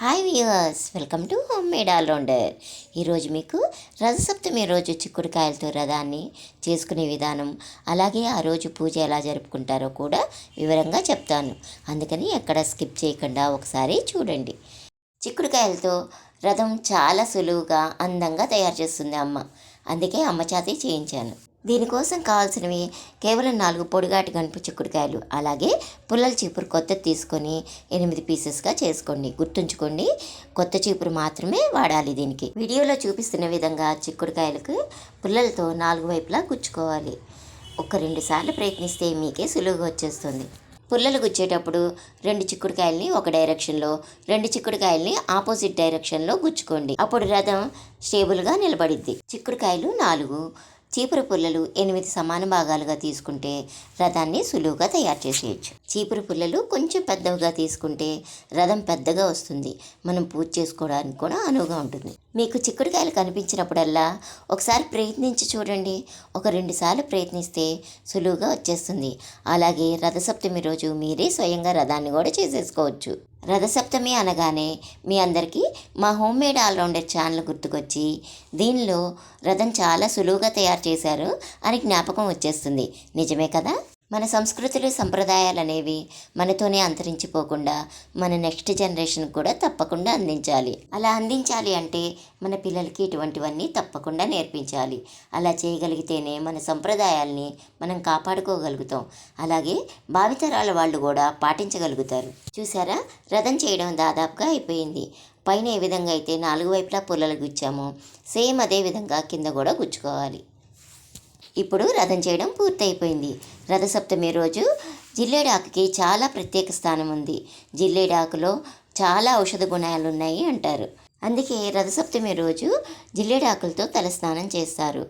Hi viewers welcome to home made allrounder ఈరోజు మీకు రథసప్తమి రోజు చిక్కుడుకాయలతో రథాన్ని చేసుకునే విధానం అలాగే ఆ రోజు పూజ ఎలా జరుపుకుంటారో కూడా వివరంగా చెప్తాను. అందుకని ఎక్కడ స్కిప్ చేయకుండా ఒకసారి చూడండి. చిక్కుడుకాయలతో రథం చాలా సులువుగా అందంగా తయారు చేస్తుంది అమ్మ. అందుకే అమ్మ చేతే చేయించాను. దీనికోసం కావాల్సినవి కేవలం నాలుగు పొడిగాటి గనుపు చిక్కుడుకాయలు అలాగే పుల్లల చీపురు కొత్తది తీసుకొని ఎనిమిది పీసెస్గా చేసుకోండి. గుర్తుంచుకోండి కొత్త చీపురు మాత్రమే వాడాలి దీనికి. వీడియోలో చూపిస్తున్న విధంగా చిక్కుడుకాయలకు పుల్లలతో నాలుగు వైపులా గుచ్చుకోవాలి. ఒక రెండు సార్లు ప్రయత్నిస్తే మీకే సులువుగా వచ్చేస్తుంది. పుల్లలు గుచ్చేటప్పుడు రెండు చిక్కుడుకాయల్ని ఒక డైరెక్షన్లో రెండు చిక్కుడుకాయల్ని ఆపోజిట్ డైరెక్షన్లో గుచ్చుకోండి. అప్పుడు రథం స్టేబుల్గా నిలబడిద్ది. చిక్కుడుకాయలు నాలుగు చీపురు పుల్లలు ఎనిమిది సమాన భాగాలుగా తీసుకుంటే రథాన్ని సులువుగా తయారు చేసేయచ్చు. చీపురు పుల్లలు కొంచెం పెద్దవిగా తీసుకుంటే రథం పెద్దగా వస్తుంది. మనం పూజ చేసుకోవడానికి కూడా అనువుగా ఉంటుంది. మీకు చిక్కుడుకాయలు కనిపించినప్పుడల్లా ఒకసారి ప్రయత్నించి చూడండి. ఒక రెండు సార్లు ప్రయత్నిస్తే సులువుగా వచ్చేస్తుంది. అలాగే రథసప్తమి రోజు మీరే స్వయంగా రథాన్ని కూడా చేసేసుకోవచ్చు. రథసప్తమి అనగానే మీ అందరికీ మా హోమ్ మేడ్ ఆల్రౌండర్ ఛానల్ గుర్తుకొచ్చి దీనిలో రథం చాలా సులువుగా తయారు చేశారు అని జ్ఞాపకం వచ్చేస్తుంది. నిజమే కదా? మన సంస్కృతులు సంప్రదాయాలు అనేవి మనతోనే అంతరించిపోకుండా మన నెక్స్ట్ జనరేషన్ కూడా తప్పకుండా అందించాలి. అలా అందించాలి అంటే మన పిల్లలకి ఇటువంటివన్నీ తప్పకుండా నేర్పించాలి. అలా చేయగలిగితేనే మన సంప్రదాయాల్ని మనం కాపాడుకోగలుగుతాం. అలాగే భావితరాల వాళ్ళు కూడా పాటించగలుగుతారు. చూసారా? రథం చేయడం దాదాపుగా అయిపోయింది. పైన ఏ విధంగా అయితే నాలుగు వైపులా పుల్లలు గుచ్చామో సేమ్ అదే విధంగా కింద కూడా గుచ్చుకోవాలి. ఇప్పుడు రథం చేయడం పూర్తయిపోయింది. రథసప్తమి రోజు జిల్లేడాకుకి చాలా ప్రత్యేక స్థానం ఉంది. జిల్లేడాకులో చాలా ఔషధ గుణాలు ఉన్నాయి అంటారు. అందుకే రథసప్తమి రోజు జిల్లేడాకులతో తలస్నానం చేస్తారు.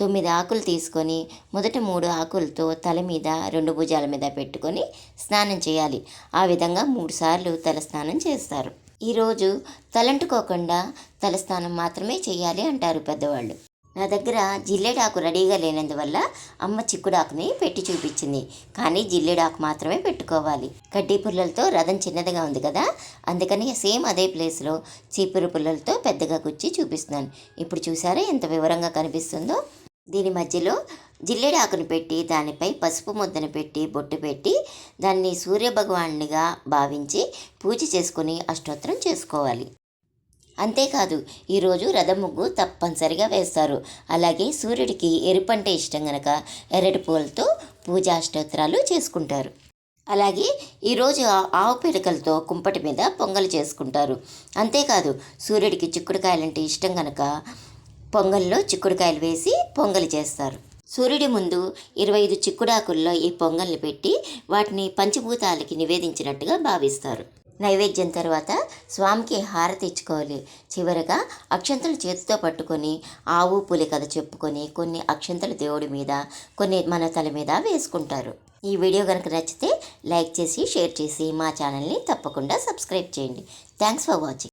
తొమ్మిది ఆకులు తీసుకొని మొదట మూడు ఆకులతో తల మీద రెండు భుజాల మీద పెట్టుకొని స్నానం చేయాలి. ఆ విధంగా మూడు సార్లు తలస్నానం చేస్తారు. ఈరోజు తలంటుకోకుండా తలస్నానం మాత్రమే చేయాలి అంటారు పెద్దవాళ్ళు. నా దగ్గర జిల్లేడాకు రెడీగా లేనందువల్ల అమ్మ చిక్కుడాకుని పెట్టి చూపించింది. కానీ జిల్లేడాకు మాత్రమే పెట్టుకోవాలి. కడ్డీ పుల్లలతో రథం చిన్నదిగా ఉంది కదా? అందుకని సేమ్ అదే ప్లేస్లో చీపురు పుల్లలతో పెద్దగా గుచ్చి చూపిస్తున్నాను. ఇప్పుడు చూసారా ఎంత వివరంగా కనిపిస్తుందో? దీని మధ్యలో జిల్లేడాకును పెట్టి దానిపై పసుపు ముద్దను పెట్టి బొట్టు పెట్టి దాన్ని సూర్యభగవానునిగా భావించి పూజ చేసుకుని అష్టోత్తరం చేసుకోవాలి. అంతేకాదు ఈరోజు రథం ముగ్గు తప్పనిసరిగా వేస్తారు. అలాగే సూర్యుడికి ఎరుపంటే ఇష్టం గనక ఎర్రటి పూలతో పూజాష్టోత్తరాలు చేసుకుంటారు. అలాగే ఈరోజు ఆవు పిడకలతో కుంపటి మీద పొంగలు చేసుకుంటారు. అంతేకాదు సూర్యుడికి చిక్కుడుకాయలంటే ఇష్టం కనుక పొంగల్లో చిక్కుడుకాయలు వేసి పొంగలి చేస్తారు. సూర్యుడి ముందు ఇరవై ఐదు చిక్కుడాకుల్లో ఈ పొంగల్ని పెట్టి వాటిని పంచభూతాలకి నివేదించినట్టుగా భావిస్తారు. నైవేద్యం తర్వాత స్వామికి హారతి ఇచ్చుకోవాలి. చివరగా అక్షంతలు చేతితో పట్టుకొని ఆవు పులి కథ చెప్పుకొని కొన్ని అక్షంతలు దేవుడి మీద కొన్ని మన తల మీద వేసుకుంటారు. ఈ వీడియో కనుక నచ్చితే లైక్ చేసి షేర్ చేసి మా ఛానల్ని తప్పకుండా సబ్స్క్రైబ్ చేయండి. Thanks for watching.